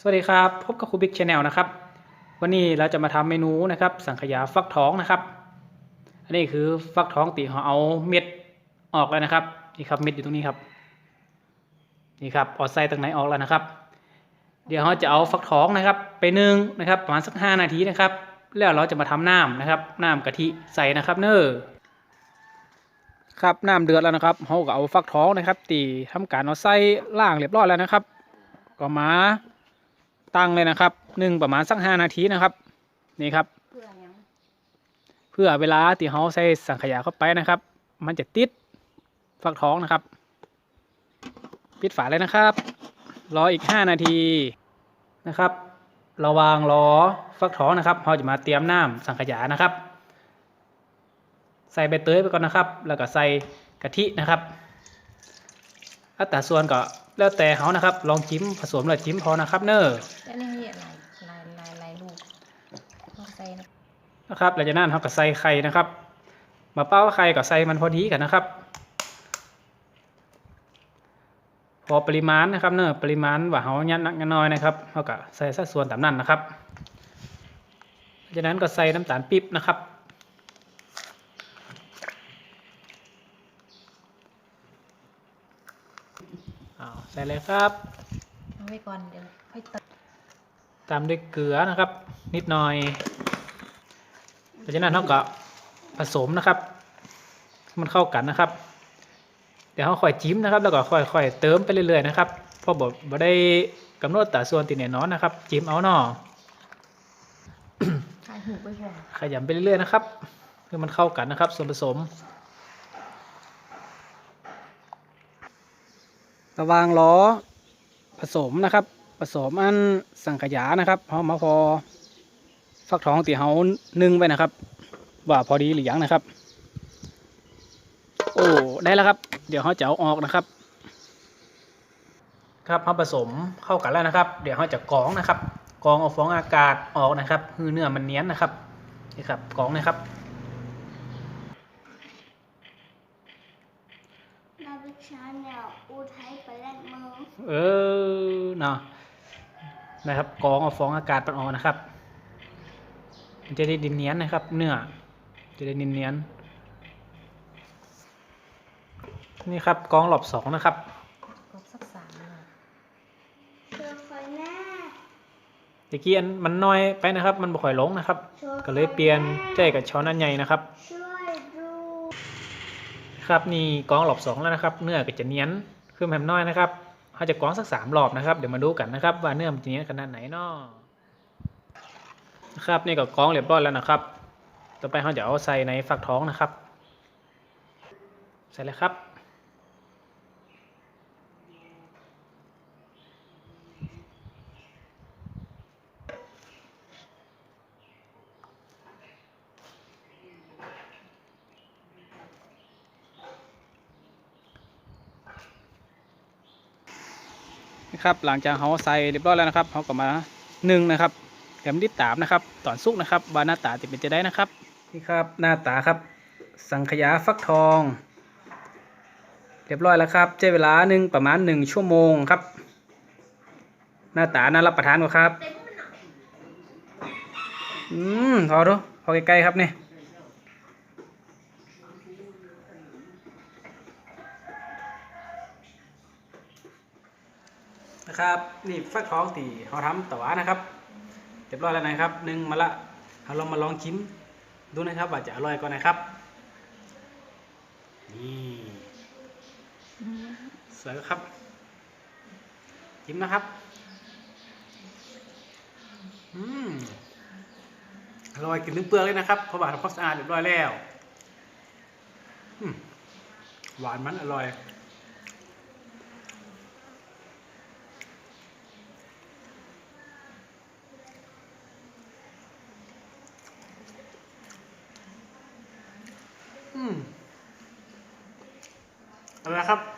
สวัสดีครับ พบกับครูบิ๊กชาแนลนะครับ วันนี้เราจะมาทำเมนูนะครับ สังขยาฟักทองนะครับ อันนี้คือฟักทองตีเราเอาเม็ดออกแล้วนะครับนี่ครับเม็ดอยู่ตรงนี้ครับนี่ครับออดไส้ตรงไหนออกแล้วนะครับ เดี๋ยวเราจะเอาฟักทองนะครับ ไปนึ่งนะครับประมาณสัก5นาทีนะครับ แล้วเราจะมาทำน้ำนะครับน้ำกะทิใส่นะครับเนอครับน้ำเดือดแล้วนะครับเราก็เอาฟักทองนะครับ ตีทำการเอาไส้ล่างเรียบร้อยแล้วนะครับ ก็มา ตั้งเลยนะครับนึ่งประมาณสักห้านาทีนะครับ นี่ครับเพื่อหยังเพื่อเวลาที่เขาใส่สังขยาเข้าไปนะครับ มันจะติดฟักทองนะครับ ปิดฝาเลยนะครับ รออีก5นาทีนะครับ ระหวางรอฟักทองนะครับเราจะมาเตรียมน้ำสังขยานะครับ ใส่ใบเตยไปก่อนนะครับ แล้วก็ใส่กะทินะครับอัตราส่วนก็ แล้วแต่เขานะครับ ลองจิ้มผสมแล้วจิ้มพอนะครับ เนอแล้วนี่ลายลายลายลายลูกต้องใส่นะนะครับหลังจากนั้นเราก็ใส่ไข่นะครับ มาเป้าไข่ก็ใส่มันพอดีกันนะครับ พอปริมาณนะครับ เนอะปริมาณว่าเขายัดนักน้อยนะครับเราก็ใส่สัดส่วนตามนั้นนะครับหลังจากนั้นก็ใส่น้ำตาลปี๊บนะครับ อ้าวใส่เลยครับเอาไว้ก่อนเดี๋ยวค่อยเติมตามด้วยเกลือนะครับ นิดหน่อยหลังจากนั้นเราก็ผสมนะครับให้มันเข้ากันนะครับ เดี๋ยวเราค่อยจิ้มนะครับ แล้วก็ค่อยๆเติมไปเรื่อยๆนะครับเพราะบอกบ่ได้กำหนดแต่ส่วนตีแน่นอนนะครับ จิ้มเอาเนาะทายหูไปก่อนขยำไปเรื่อยๆนะครับเพื่อมันเข้ากันนะครับ ส่วนผสม ระวางล้อผสมนะครับ ผสมอันสังขยานะครับพอมาพอฟักทองตีเฮานึ่งไปนะครับ ว่าพอดีหรือยังนะครับ โอ้ได้แล้วครับ เดี๋ยวเขาจะเอาออกนะครับ ครับเขาผสมเข้ากันแล้วนะครับ เดี๋ยวเขาจะกรองนะครับกรองเอาฟองอากาศออกนะครับคือเนื้อมันเนี้ยนนะครับนี่ครับกรองนะครับ นาวิ ชาแนวอูไทยไปแลกมือเออเนาะนะครับกรองเอาฟองอากาศมันออกนะครับ มันจะได้ดินเนียนนะครับ เนื้อจะได้ดินเนียนนี่ครับกรองหลอบสองนะครับก็สักสามหน่อยเธอคอยหน้าตะกี้อันมันน้อยไปนะครับ มันบ่ค่อยลงนะครับธอก็เลยเปลี่ยนใจกับช้อนอันใหญ่นะครับช่วยดู ครับนี่กองหลอบสองแล้วนะครับ เนื้อก็จะเนียนขึ้นแผ่นน้อยนะครับเขาจะกองสักสามรอบนะครับ เดี๋ยวมาดูกันนะครับ ว่าเนื้อมันจะเนียนขนาดไหนเนาะครับนี่ก็กองเรียบร้อยแล้วนะครับ ต่อไปเขาจะเอาใส่ในฝักท้องนะครับ ใส่เลยครับ นะครับหลังจากเขาใส่เรียบร้อยแล้วนะครับเขาก็มานึ่งนะครับแถมดิดตามนะครับตอนสุกนะครับว่าหน้าตาจะเป็นจะได้นะครับนี่ครับหน้าตาครับสังขยาฟักทอง เรียบร้อยแล้วครับใช้เวลาหนึ่งประมาณหนึ่งชั่วโมงครับ หน้าตาน่ารับประทานกว่าครับอืมพอดูพอใกล้ๆครับนี่ นะครับนี่ฟักทองตีเขาทำต่อวานะครับเรียบร้อยแล้วนะครับหนึ่งมาละเราลองมาลองชิมดูนะครับว่าจะอร่อยก่อนนะครับนี่สวยครับชิมนะครับอืมอร่อยกินนึงเปลือกเลยนะครับเพราะว่าทำความสะอาดเรียบร้อยแล้วหวานมันอร่อย เอาละครับ